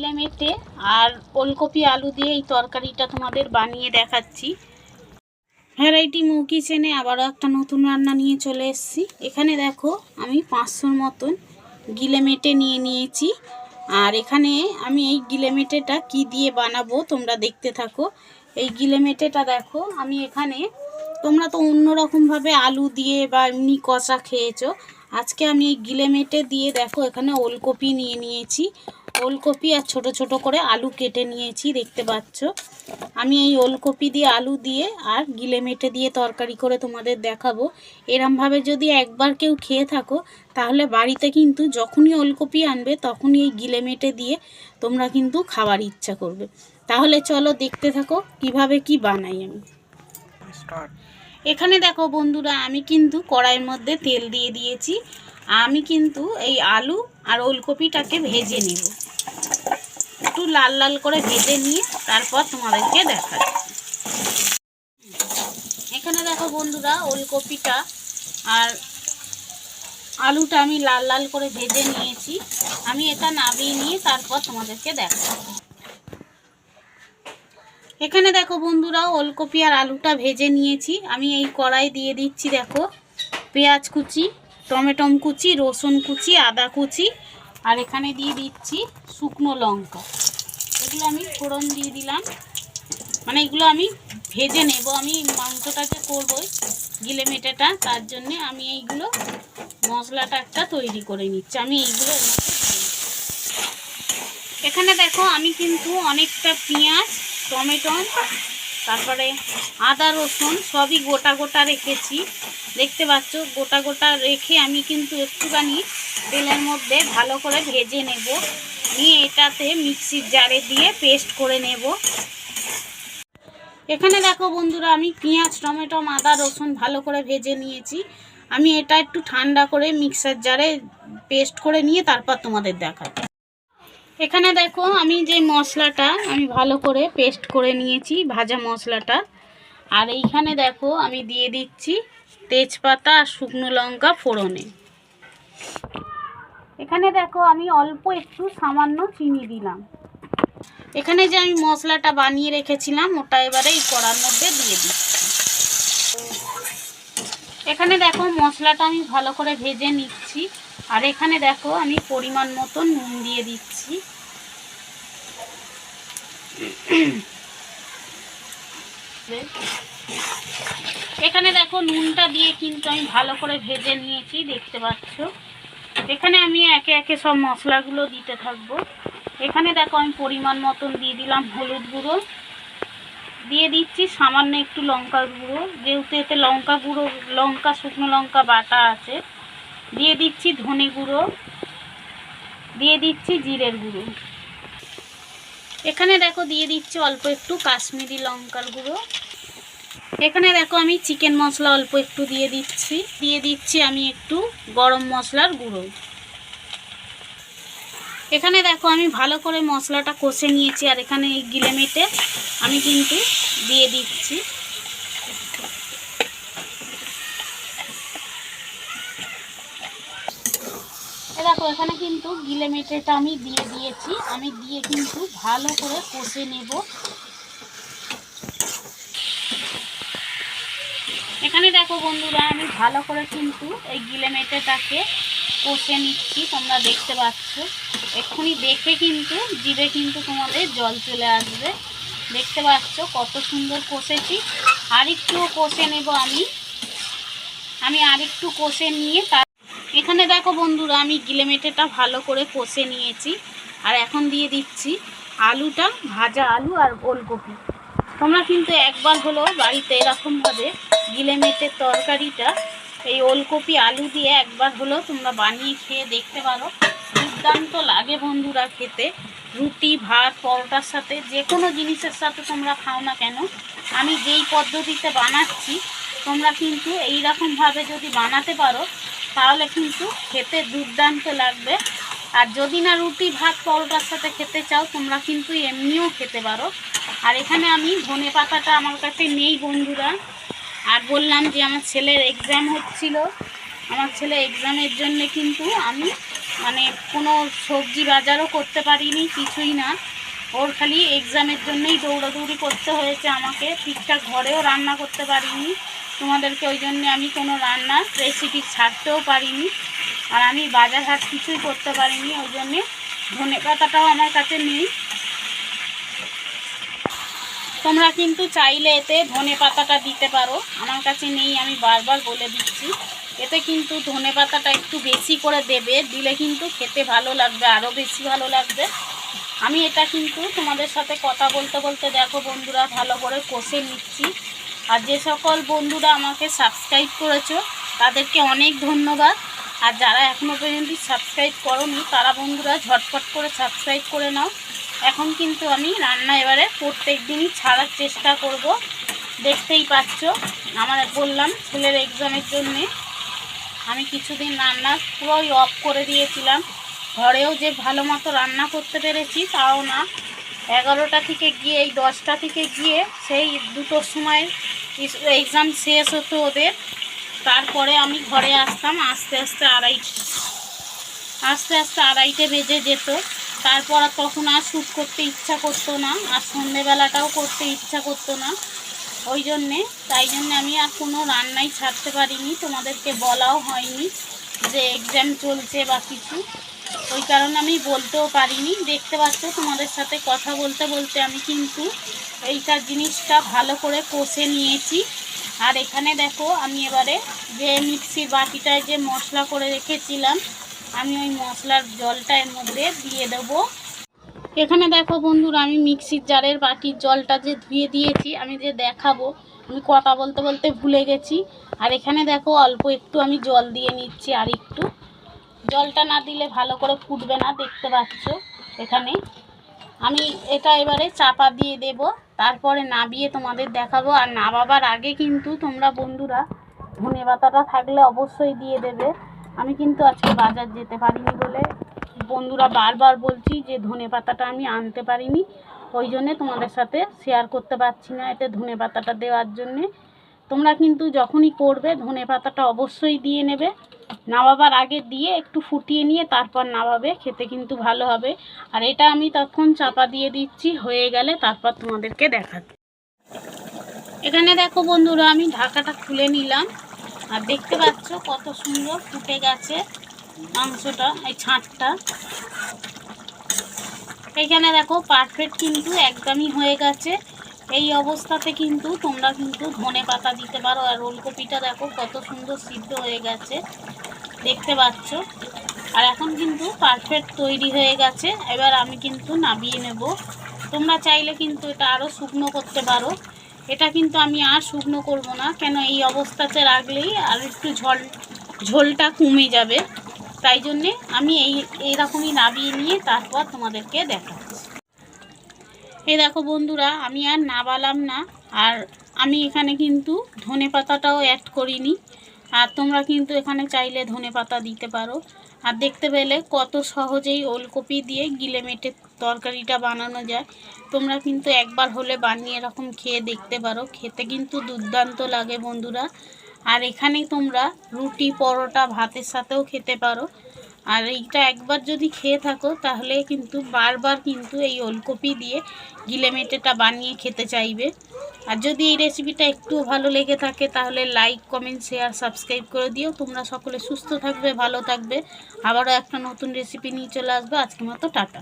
গিলে মেটে আর ওলকপি, আলু দিয়ে এই তরকারিটা তোমাদের বানিয়ে দেখাচ্ছি। ভ্যারাইটি মৌ কিচেনে আবারও একটা নতুন রান্না নিয়ে চলে এসেছি। এখানে দেখো, আমি পাঁচশোর মতন গিলে মেটে নিয়ে নিয়েছি। আর এখানে আমি এই গিলে মেটেটা কী দিয়ে বানাবো তোমরা দেখতে থাকো। এই গিলে মেটেটা দেখো, আমি এখানে, তোমরা তো অন্যরকমভাবে আলু দিয়ে বা এমনি কষা খেয়েছো। আজকে আমি এই গিলে মেটে দিয়ে দেখো, এখানে ওলকপি নিয়ে নিয়েছি। ওলকপি আর ছোট ছোট করে আলু কেটে নিয়েছি দেখতে পাচ্ছ। আমি এই ওলকপি দিয়ে আলু দিয়ে আর গিলে মেটে দিয়ে তরকারি করে তোমাদের দেখাবো। এরমভাবে যদি একবার কেউ খেয়ে থাকো তাহলে বাড়িতে কিন্তু যখনই ওলকপি আনবে তখনই এই গিলে মেটে দিয়ে তোমরা কিন্তু খাবার ইচ্ছা করবে। তাহলে চলো দেখতে থাকো কীভাবে কি বানাই আমি। এখানে দেখো বন্ধুরা আমি কিন্তু কড়াইয়ের মধ্যে তেল দিয়ে দিয়েছি। আমি কিন্তু এই আলু আর ওলকপিটাকে ভেজে নেব। একটু লাল লাল করে ভেজে নিয়ে তারপর তোমাদেরকে দেখাচ্ছি। এখানে দেখো বন্ধুরা, ওলকপিটা আর আলুটা আমি লাল লাল করে ভেজে নিয়েছি। আমি এটা নাবিয়ে নিয়ে তারপর তোমাদেরকে দেখাবো এখানে দেখো বন্ধুরা, ওলকপি আর আলুটা ভেজে নিয়েছি। আমি এই কড়াই দিয়ে দিচ্ছি, দেখো, পেঁয়াজ কুচি, টমেটম কুচি, রসুন কুচি, আদা কুচি আর এখানে দিয়ে দিচ্ছি শুকনো লঙ্কা। এগুলো আমি ফোড়ন দিয়ে দিলাম। মানে এগুলো আমি ভেজে নেব। আমি মাংসটা যে করব গিলে মেটেটা, তার জন্যে আমি এইগুলো মশলাটা একটা তৈরি করে নিচ্ছি। আমি এইগুলো। এখানে দেখো, আমি কিন্তু অনেকটা পেঁয়াজ, টমেটো, তারপরে আদা, রসুন সবই গোটা গোটা রেখেছি। দেখতে পাচ্ছ, গোটা গোটা রেখে আমি কিন্তু একটুখানি তেলের মধ্যে ভালো করে ভেজে নেব। নিয়ে এটাতে মিক্সির জারে দিয়ে পেস্ট করে নেব। এখানে দেখো বন্ধুরা, আমি পেঁয়াজ, টমেটো, আদা, রসুন ভালো করে ভেজে নিয়েছি। আমি এটা একটু ঠান্ডা করে মিক্সার জারে পেস্ট করে নিয়ে তারপর তোমাদের দেখাচ্ছি এখানে দেখো, আমি যে মশলাটা আমি ভালো করে পেস্ট করে নিয়েছি, ভাজা মশলাটা। আর এইখানে দেখো, আমি দিয়ে দিচ্ছি তেজপাতা আর শুকনো লঙ্কা ফোড়নে। এখানে দেখো আমি অল্প একটু সামান্য চিনি দিলাম। এখানে যে আমি মশলাটা বানিয়ে রেখেছিলাম, ওটা এবারে এই কড়ার মধ্যে দিয়ে দিচ্ছি। এখানে দেখো মশলাটা আমি ভালো করে ভেজে নিচ্ছি। আর এখানে দেখো আমি পরিমাণ মতো নুন দিয়ে দিচ্ছি। এখানে দেখো নুনটা দিয়ে কিন্তু আমি ভালো করে ভেজে নিয়েছি, দেখতে পাচ্ছ? এখানে আমি একে একে সব মশলাগুলো দিতে থাকব। এখানে দেখো আমি পরিমাণ মতন দিয়ে দিলাম হলুদ গুঁড়ো। দিয়ে দিচ্ছি সামান্য একটু লঙ্কার গুঁড়ো। যেহেতু এতে লঙ্কা গুঁড়ো, লঙ্কা, শুকনো লঙ্কা বাটা আছে। দিয়ে দিচ্ছি ধনে গুঁড়ো। দিয়ে দিচ্ছি জিরের গুঁড়ো। এখানে দেখো দিয়ে দিচ্ছি অল্প একটু কাশ্মীরি লঙ্কার গুঁড়ো। এখানে দেখো আমি চিকেন মশলা অল্প একটু দিয়ে দিচ্ছি। দিয়ে দিচ্ছি আমি একটু গরম মশলার গুঁড়ো। এখানে দেখো আমি ভালো করে মশলাটা কষে নিয়েছি আর এখানে এই গিলে মেটে আমি কিন্তু দিয়ে দিচ্ছি। দেখো, এখানে কিন্তু গিলে মেটেটা আমি দিয়ে দিয়েছি। আমি দিয়ে কিন্তু ভালো করে কষে নেব। এখানে দেখো বন্ধুরা, আমি ভালো করে কিন্তু এই গিলে মেটেটাকে কষে নিচ্ছি, তোমরা দেখতে পাচ্ছ। এক্ষুনি দেখে কিন্তু, জিভে কিন্তু তোমাদের জল চলে আসবে। দেখতে পাচ্ছ কত সুন্দর কষেছি। আর কষে নেব আমি। আমি আরেকটু কষে নিয়ে তার এখানে দেখো বন্ধুরা, আমি গিলেমেটেটা ভালো করে কষে নিয়েছি। আর এখন দিয়ে দিচ্ছি আলুটা, ভাজা আলু আর ওলকপি। তোমরা কিন্তু একবার হলো বাড়িতে এরকমভাবে গিলেমেটের তরকারিটা, এই ওলকপি, আলু দিয়ে একবার হলো তোমরা বানিয়ে খেয়ে দেখতে পারো। দুর্দান্ত লাগে বন্ধুরা খেতে। রুটি, ভাত, পরোটার সাথে যে কোনো জিনিসের সাথে তোমরা খাও না কেন। আমি যেই পদ্ধতিতে বানাচ্ছি, তোমরা কিন্তু এই রকমভাবে যদি বানাতে পারো, তাহলে কিন্তু খেতে দুর্দান্ত লাগবে। আর যদি না রুটি, ভাত, পরোটার সাথে খেতে চাও, তোমরা কিন্তু এমনিও খেতে পারো। আর এখানে আমি ধনে পাতাটা আমার কাছে নেই বন্ধুরা। আর বললাম যে আমার ছেলের এক্সাম হচ্ছিল। আমার ছেলে এক্সামের জন্য কিন্তু আমি মানে কোনো সবজি বাজারও করতে পারিনি, কিছুই না। ওর খালি এক্সামের জন্যই দৌড়াদৌড়ি করতে হয়েছে আমাকে। ঠিকঠাক ঘরেও রান্না করতে পারিনি। তোমাদেরকে ওই জন্যে আমি কোনো রান্নার রেসিপি ছাড়তেও পারিনি। আর আমি বাজার হাট কিছুই করতে পারিনি, ওই জন্যে ধনে পাতাটাও আমার কাছে নেই। তোমরা কিন্তু চাইলে এতে ধনে পাতাটা দিতে পারো। আমার কাছে নেই, আমি বারবার বলে দিচ্ছি। এতে কিন্তু ধনে পাতাটা একটু বেশি করে দেবে, দিলে কিন্তু খেতে ভালো লাগবে আরও বেশি ভালো লাগবে। আমি এটা কিন্তু তোমাদের সাথে কথা বলতে বলতে, দেখো বন্ধুরা, ভালো করে কষে নিচ্ছি। আর যে সকল বন্ধুরা আমাকে সাবস্ক্রাইব করেছ, তাদেরকে অনেক ধন্যবাদ। আর যারা এখনও পর্যন্ত সাবস্ক্রাইব করনি, তারা বন্ধুরা ঝটপট করে সাবস্ক্রাইব করে নাও। এখন কিন্তু আমি রান্না এবারে প্রত্যেক দিনই ছাড়ার চেষ্টা করব। দেখতেই পাচ্ছ, আমার বললাম ছেলের এক্সামের জন্যে। আমি কিছুদিন রান্না পুরোই অফ করে দিয়েছিলাম। ঘরেও যে ভালো মতো রান্না করতে পেরেছি তাও না। এগারোটা থেকে গিয়ে, এই দশটা থেকে গিয়ে সেই দুটোর সময় এক্সাম শেষ হতো ওদের। তারপরে আমি ঘরে আসতাম, আস্তে আস্তে আড়াই আস্তে আস্তে আড়াইটে বেজে যেত। তারপর আর তখন আর শ্যুট করতে ইচ্ছা করতো না, আর সন্ধেবেলাটাও করতে ইচ্ছা করতো না। ওই জন্যে, তাই জন্যে আমি আর কোনো রান্নাই ছাড়তে পারিনি, তোমাদেরকে বলাও হয়নি যে এক্সাম চলছে বা কিছু। ওই কারণে আমি বলতেও পারিনি। দেখতে পাচ্ছ তোমাদের সাথে কথা বলতে বলতে আমি কিন্তু এইটা জিনিসটা ভালো করে কষে নিয়েছি। আর এখানে দেখো, আমি এবারে যে মিক্সির বাটিটায় যে মশলা করে রেখেছিলাম আমি ওই মশলার জলটা এর মধ্যে দিয়ে দেবো। এখানে দেখো বন্ধুরা, আমি মিক্সির জারের বাটির জলটা যে ধুয়ে দিয়েছি, আমি যে দেখাবো, আমি কথা বলতে বলতে ভুলে গেছি। আর এখানে দেখো অল্প একটু আমি জল দিয়ে নিচ্ছি আর একটু। জলটা না দিলে ভালো করে ফুটবে না, দেখতে পাচ্ছ এখানে। আমি এটা এবারে চাপা দিয়ে দেব, তারপরে নাবিয়ে তোমাদের দেখাবো। আর নাবাবার আগে কিন্তু তোমরা বন্ধুরা ধনে পাতাটা থাকলে অবশ্যই দিয়ে দেবে। আমি কিন্তু আজকে বাজার যেতে পারিনি বলে বন্ধুরা বারবার বলছি যে ধনে পাতাটা আমি আনতে পারিনি, ওই জন্যে তোমাদের সাথে শেয়ার করতে পারছি না এতে ধনে পাতাটা দেওয়ার জন্যে। তোমরা কিন্তু যখনই করবে ধনে পাতাটা অবশ্যই দিয়ে নেবে, নামাবার আগে দিয়ে একটু ফুটিয়ে নিয়ে তারপর নামাবে, খেতে কিন্তু ভালো হবে। আর এটা আমি তখন চাপা দিয়ে দিচ্ছি, হয়ে গেলে তারপর তোমাদেরকে দেখাচ্ছি। এখানে দেখো বন্ধুরা আমি ঢাকাটা খুলে নিলাম। আর দেখতে পাচ্ছ কত সুন্দর ফুটে গেছে মাংসটা, এই ছাঁটটা এইখানে দেখো পারফেক্ট কিন্তু একদমই হয়ে গেছে। এই অবস্থাতে কিন্তু তোমরা কিন্তু ধনে পাতা দিতে পারো আর ওলকপিটা দেখো কত সুন্দর সিদ্ধ হয়ে গেছে। দেখতে পাচ্ছ? আর এখন কিন্তু পারফেক্ট তৈরি হয়ে গেছে। এবার আমি কিন্তু নামিয়ে নেব। তোমরা চাইলে কিন্তু এটা আরও শুকনো করতে পারো। এটা কিন্তু আমি আর শুকনো করব না, কেন এই অবস্থাতে রাখলেই আর একটু ঝোল, ঝোলটা কমে যাবে। তাই জন্যে আমি এই, এইরকমই নাবিয়ে নিয়ে তারপর তোমাদেরকে দেখা এই দেখো বন্ধুরা, আমি আর নাবালাম না, আর আমি এখানে কিন্তু ধনে পাতাটাও অ্যাড করিনি। তোমরা কিন্তু এখানে চাইলে ধনে পাতা দিতে পারো। আর দেখতে পেলে কত সহজেই ওলকপি দিয়ে গিলে মেটে তরকারিটা বানানো যায়। তোমরা কিন্তু একবার হলে বানিয়ে এরকম খেয়ে দেখতে পারো। খেতে কিন্তু দুর্দান্ত লাগে বন্ধুরা। আর এখানে তোমরা রুটি, পরোটা, ভাতের সাথেও খেতে পারো। আর এইটা একবার যদি খেয়ে থাকো, তাহলে কিন্তু বারবার কিন্তু এই ওলকপি দিয়ে গিলে মেটেটা বানিয়ে খেতে চাইবে। আর যদি এই রেসিপিটা একটু ভালো লেগে থাকে, তাহলে লাইক কমেন্ট শেয়ার সাবস্ক্রাইব করে দিও। তোমরা সকলে সুস্থ থাকবে, ভালো থাকবে। আবারও একটা নতুন রেসিপি নিয়ে চলে আসবে। আজকের মতো টাটা।